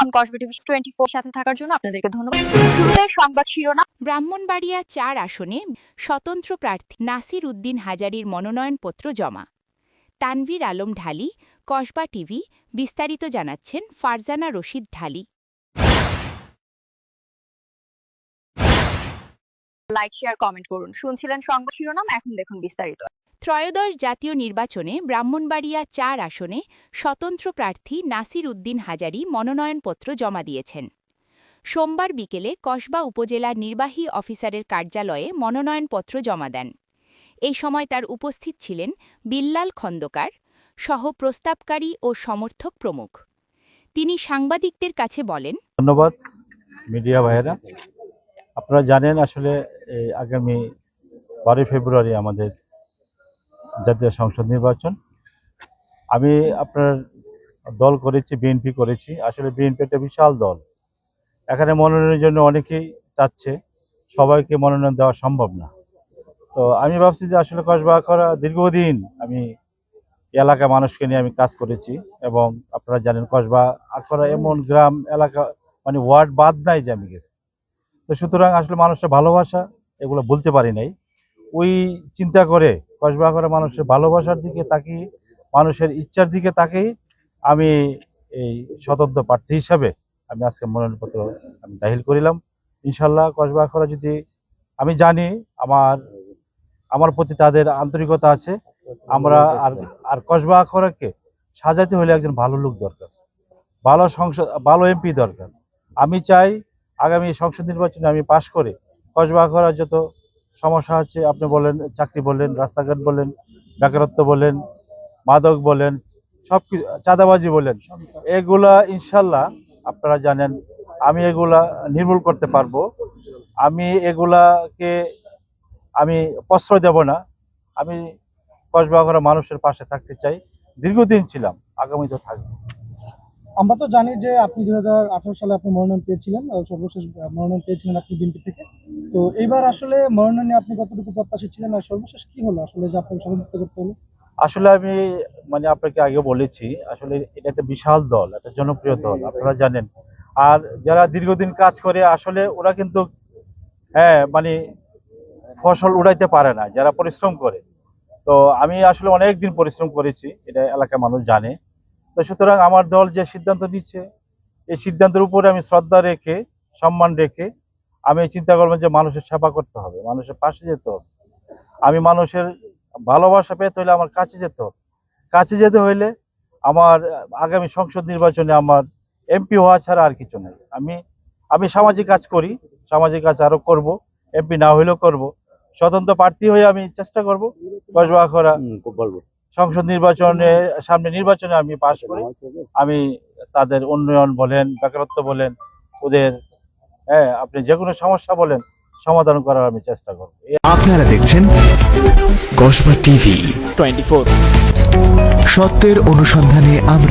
আমি কসবা টিভি সাথে থাকার জন্য আপনাদেরকে ধন্যবাদ। সংবাদ শিরোনাম। ব্রাহ্মণবাড়িয়া চার আসনে স্বতন্ত্র প্রার্থী নাসির উদ্দিন হাজারির মনোনয়নপত্র জমা। তানভীর আলম ঢালি, কসবা টিভি, বিস্তারিত জানাচ্ছেন Farzana Rashid Dhali. Like share comment করুন। শুনছিলেন সংবাদ শিরোনাম এখন দেখুন বিস্তারিত। ত্রয়োদশ জাতীয় নির্বাচনে ব্রাহ্মণবাড়িয়া চার আসনে স্বতন্ত্র প্রার্থী নাসির উদ্দিন হাজারি মনোনয়নপত্র জমা দিয়েছেন। সোমবার বিকেলে কসবা উপজেলা নির্বাহী অফিসারের কার্যালয়ে মনোনয়নপত্র জমা দেন। এই সময় তার উপস্থিত ছিলেন বিল্লাল খন্দকার সহ প্রস্তাবকারী ও সমর্থক প্রমুখ। তিনি সাংবাদিকদের কাছে বলেন ধন্যবাদ মিডিয়া ভাইয়েরা। আপনারা জানেন আসলে আগামী বারোই ফেব্রুয়ারি আমাদের জাতীয় সংসদ নির্বাচন। আমি আপনার দল করেছি, বিএনপি করেছি। আসলে বিএনপি একটা বিশাল দল। এখানে মনোনয়নের জন্য অনেকেই চাচ্ছে, সবাইকে মনোনয়ন দেওয়া সম্ভব না। তো আমি ভাবছি যে আসলে কসবা করা দীর্ঘদিন আমি এলাকা মানুষকে নিয়ে আমি কাজ করেছি এবং আপনারা জানেন কসবা আকরা এমন গ্রাম, এলাকা মানে ওয়ার্ড বাদ নাই যে আমি গেছি। তো সুতরাং আসলে মানুষের ভালোবাসা, এগুলো বলতে পারি নাই। ওই চিন্তা করে, কসবা করে মানুষের ভালোবাসার দিকে তাকিয়ে, মানুষের ইচ্ছার দিকে তাকিয়ে আমি এই স্বতন্ত্র প্রার্থী হিসাবে আমি আজকে মনোনয়নপত্র আমি দাখিল করিলাম। ইনশাল্লাহ কসবা করা যদি আমি জানি আমার আমার প্রতি তাদের আন্তরিকতা আছে, আমরা আর আর কসবা আখড়াকে সাজাতে হলে একজন ভালো লোক দরকার, ভালো সংসদ, ভালো এমপি দরকার। আমি চাই আগামী সংসদ নির্বাচনে আমি পাশ করে কসবা করার যত সমস্যা আছে, আপনি বলেন, চাকরি বললেন রাস্তাঘাট বলেন, বেকারত্ব বলেন, মাদক বলেন সব কিছু চাঁদাবাজি বলেন, এগুলা ইনশাল্লাহ আপনারা জানেন, আমি এগুলা নির্মূল করতে পারব। আমি এগুলাকে, আমি প্রশ্রয় দেব না। আমি কসবাগড়া মানুষের পাশে থাকতে চাই। দীর্ঘদিন ছিলাম, আগামীতে থাকব। আমরা তো জানি যে আপনি দু হাজার আঠেরো সালে আপনি মনোনয়ন পেয়েছিলেন সর্বশেষ মনোনয়ন পেয়েছিলেন আপনি বিএনপি থেকে। তো এইবার আসলে মনোনয়নে আপনি কতটুকু প্রত্যাশী ছিলেন আর সর্বশেষ কি হলো আসলে যে আপনাকে সভাপতিত্ব করতে হলো? আসলে আমি মানে আপনাকে আগে বলেছি আসলে এটা একটা বিশাল দল একটা জনপ্রিয় দল আপনারা জানেন। আর যারা দীর্ঘদিন কাজ করে আসলে ওরা কিন্তু হ্যাঁ মানে ফসল উড়াইতে পারে না যারা পরিশ্রম করে। তো আমি আসলে অনেক দিন পরিশ্রম করেছি এটা এলাকার মানুষ জানে। তো সুতরাং আমার দল যে সিদ্ধান্ত নিচ্ছে, এই সিদ্ধান্তের উপরে আমি শ্রদ্ধা রেখে, সম্মান রেখে আমি চিন্তা করব যে মানুষের সেবা করতে হবে, মানুষের পাশে যেতে হবে। আমি মানুষের ভালোবাসা পেতে হলে আমার কাছে যেতে হবে। কাছে যেতে হইলে আমার আগামী সংসদ নির্বাচনে আমার এমপি হওয়া ছাড়া আর কিছু নেই। আমি আমি সামাজিক কাজ করি, সামাজিক কাজ আরও করব, এমপি না হইলেও করব। স্বতন্ত্র প্রার্থী হয়ে আমি চেষ্টা করব। কসবা করা সংসদ নির্বাচনে সামনে নির্বাচনে আমি পাশ করি। আমি তাদের উন্নয়ন বলেন বেকারত্ব বলেন ওদের হ্যাঁ আপনি যে কোনো সমস্যা বলেন সমাধান করার আমি চেষ্টা করব। আপনারা দেখছেন কসবা টিভি। টোয়েন্টি ফোর সত্যের অনুসন্ধানে আমরা